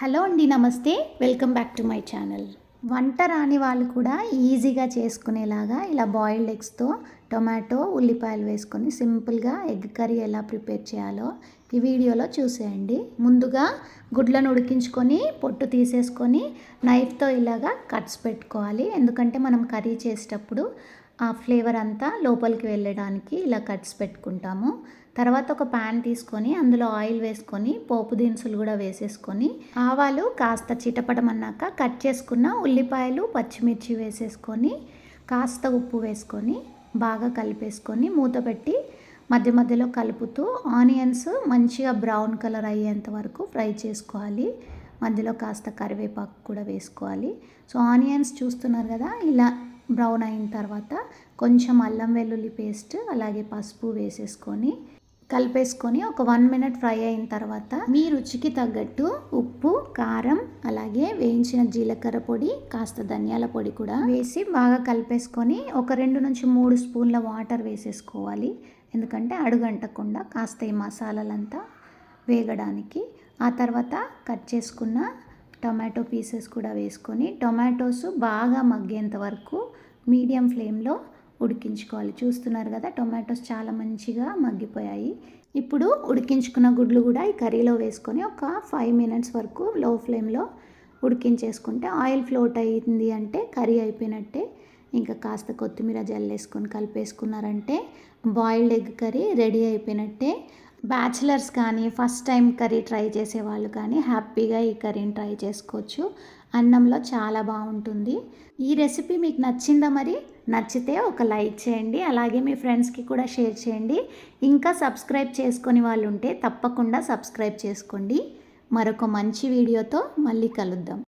Hello అండి నమస్తే. Welcome back to my channel వంట రాని వాళ్ళు కూడా ఈజీగా చేసుకునేలాగా ఇలా బాయిల్డ్ ఎగ్స్తో టొమాటో ఉల్లిపాయలు వేసుకొని సింపుల్గా ఎగ్ కర్రీ ఎలా ప్రిపేర్ చేయాలో ఈ వీడియోలో చూసేయండి. ముందుగా గుడ్లను ఉడికించుకొని పొట్టు తీసేసుకొని నైఫ్తో ఇలాగా కట్స్ పెట్టుకోవాలి. ఎందుకంటే మనం కర్రీ చేసేటప్పుడు ఆ ఫ్లేవర్ అంతా లోపలికి వెళ్ళడానికి ఇలా కట్స్ పెట్టుకుంటాము. తర్వాత ఒక ప్యాన్ తీసుకొని అందులో ఆయిల్ వేసుకొని పోపు దినుసులు కూడా వేసేసుకొని ఆవాలు కాస్త చిటపడమన్నాక కట్ చేసుకున్న ఉల్లిపాయలు పచ్చిమిర్చి వేసేసుకొని కాస్త ఉప్పు వేసుకొని బాగా కలిపేసుకొని మూత పెట్టి మధ్య మధ్యలో కలుపుతూ ఆనియన్స్ మంచిగా బ్రౌన్ కలర్ అయ్యేంత వరకు ఫ్రై చేసుకోవాలి. మధ్యలో కాస్త కరివేపాకు కూడా వేసుకోవాలి. సో ఆనియన్స్ చూస్తున్నారు కదా ఇలా బ్రౌన్ అయిన తర్వాత కొంచెం అల్లం వెల్లుల్లి పేస్ట్ అలాగే పసుపు వేసేసుకొని కలిపేసుకొని ఒక వన్ మినిట్ ఫ్రై అయిన తర్వాత మీ రుచికి తగ్గట్టు ఉప్పు కారం అలాగే వేయించిన జీలకర్ర పొడి కాస్త ధనియాల పొడి కూడా వేసి బాగా కలిపేసుకొని ఒక రెండు నుంచి మూడు స్పూన్ల వాటర్ వేసేసుకోవాలి. ఎందుకంటే అడుగంటకుండా కాస్త ఈ మసాలాలంతా వేగడానికి. ఆ తర్వాత కట్ చేసుకున్న టొమాటో పీసెస్ కూడా వేసుకొని టొమాటోస్ బాగా మగ్గేంత వరకు మీడియం ఫ్లేమ్లో ఉడికించుకోవాలి. చూస్తున్నారు కదా టొమాటోస్ చాలా మంచిగా మగ్గిపోయాయి. ఇప్పుడు ఉడికించుకున్న గుడ్లు కూడా ఈ కర్రీలో వేసుకొని ఒక ఫైవ్ మినిట్స్ వరకు లో ఫ్లేమ్లో ఉడికించేసుకుంటే ఆయిల్ ఫ్లోట్ అయింది అంటే కర్రీ అయిపోయినట్టే. ఇంకా కాస్త కొత్తిమీర జల్లేసుకొని కలిపేసుకున్నారంటే బాయిల్డ్ ఎగ్ కర్రీ రెడీ అయిపోయినట్టే. బ్యాచిలర్స్ కానీ ఫస్ట్ టైం కర్రీ ట్రై చేసే వాళ్ళు కానీ హ్యాపీగా ఈ కర్రీని ట్రై చేసుకోవచ్చు. అన్నంలో చాలా బాగుంటుంది. ఈ రెసిపీ మీకు నచ్చిందా మరి? నచ్చితే ఒక లైక్ చేయండి. అలాగే మీ ఫ్రెండ్స్కి కూడా షేర్ చేయండి. ఇంకా సబ్స్క్రైబ్ చేసుకొని వాళ్ళు ఉంటే తప్పకుండా సబ్స్క్రైబ్ చేసుకోండి. మరొక మంచి వీడియోతో మళ్ళీ కలుద్దాం.